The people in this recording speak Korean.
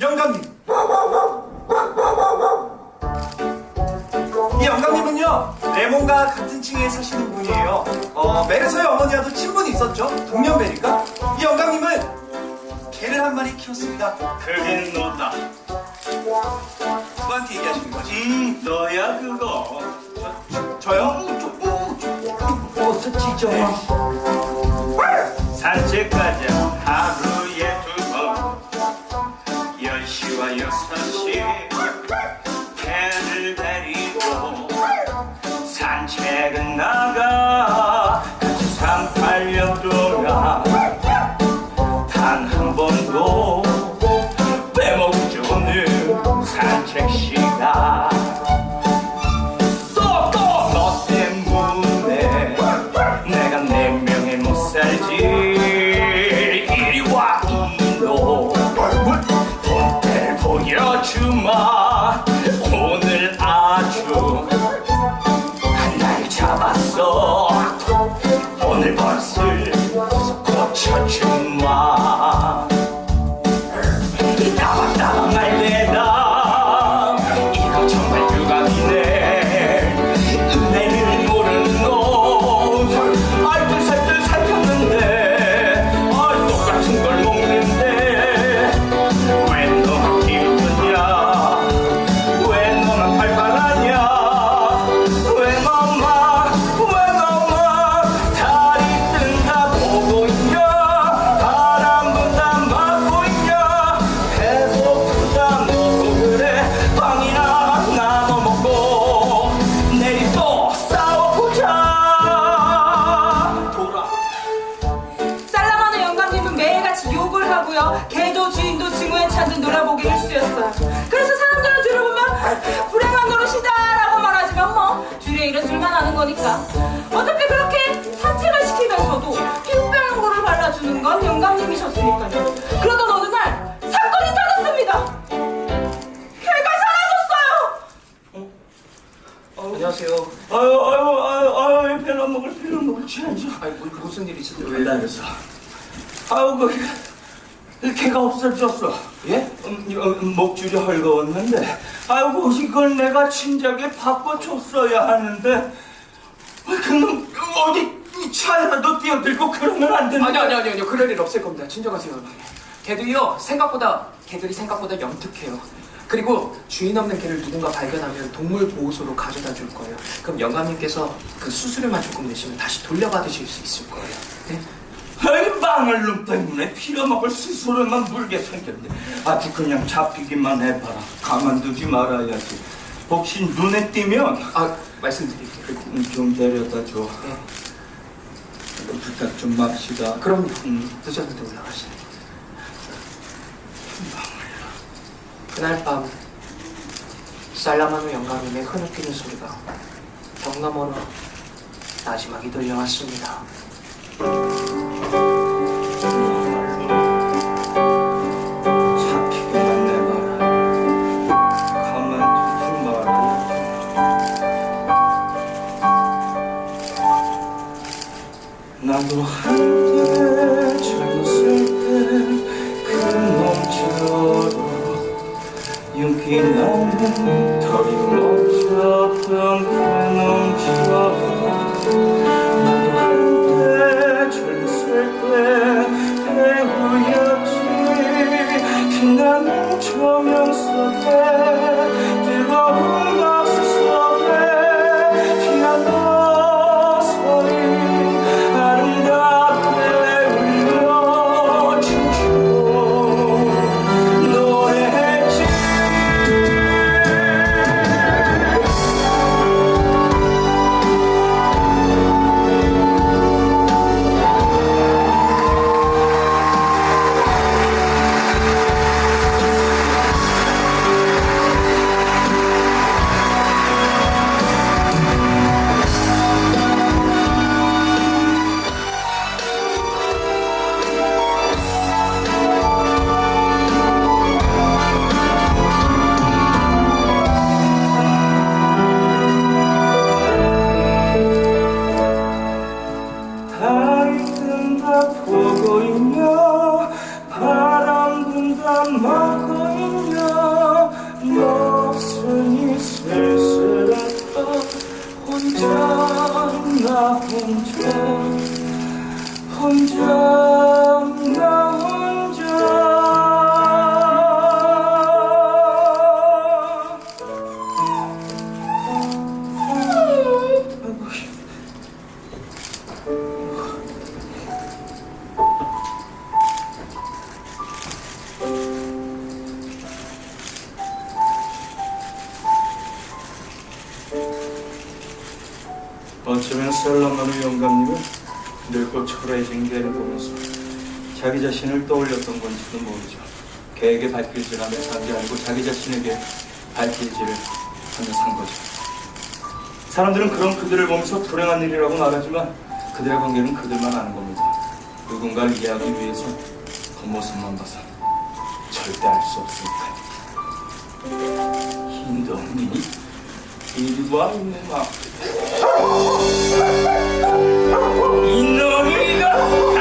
영감님. 이 영감님은요 레몬과 같은 층에 사시는 분이에요. 어, 메르소의 어머니와도 친분이 있었죠. 동년배니까. 이 영감님은 개를 한 마리 키웠습니다. 그게 너다. 누구한테 얘기하시는 거지? 음, 너야 그거. 저 요? 어서 지져. 산책 가자. 하루 산책은 나가. 같이 3, 8년 동안 단한 번도 빼먹지 않는 산책 시간. 또 또 너 때문에 내가 내 명에 못 살지 이리 와 이놈 본때를 보여주마 거니까. 어차피 그렇게 산책을 시키면서도 피부병 거를 발라주는 건 영감님이셨으니까요. 그러던 어느 날 사건이 터졌습니다. 개가 사라졌어요. 안녕하세요. 아유 아유 아유 아유 별로 먹을 필요 먹을 취하죠 아니 뭐, 무슨 일 있으세요? 왜 다녔어 아유 그 개가 없어졌어 예? 음, 음, 목줄이 헐거웠는데 아이고 이걸 내가 진작에 바꿔줬어야 하는데 아, 그놈 어디 이 차에라도 뛰어들고 그러면 안 되는 아니 아니 아니 아니요 그럴 일 없을 겁니다. 진정하세요. 개들이요 생각보다 개들이 생각보다 영특해요. 그리고 주인 없는 개를 누군가 발견하면 동물 보호소로 가져다 줄 거예요. 그럼 영감님께서 그 수수료만 조금 내시면 다시 돌려받으실 수 있을 거예요. 네? 아이 망할 놈 때문에 피려먹을 스스로만 물게 생겼네 아주 그냥 잡히기만 해봐라 가만두지 말아야지 혹시 눈에 띄면 아 말씀드릴게요. 음, 좀 데려다 줘 네. 부탁 좀 맙시다 그럼요. 음. 늦었는데 올라가시네. 그날 밤 살라마누 영감님의 흐느끼는 소리가 벽 너머로 나지막이 들려왔습니다. 젊었을 때 배우였지? 빛나는 조명 속에 나 혼자 혼자 어쩌면 살라마누 영감님은 늙고 초라해진 개를 보면서 자기 자신을 떠올렸던 건지도 모르죠. 개에게 발길질 하며 산게 아니고 자기 자신에게 발길질을 하며 산 거죠. 사람들은 그런 그들을 보면서 불행한 일이라고 말하지만 그들의 관계는 그들만 아는 겁니다. 누군가를 이해하기 위해서 겉모습만 봐서 절대 알 수 없으니까요. 흰 놈이 이 İnna lillahi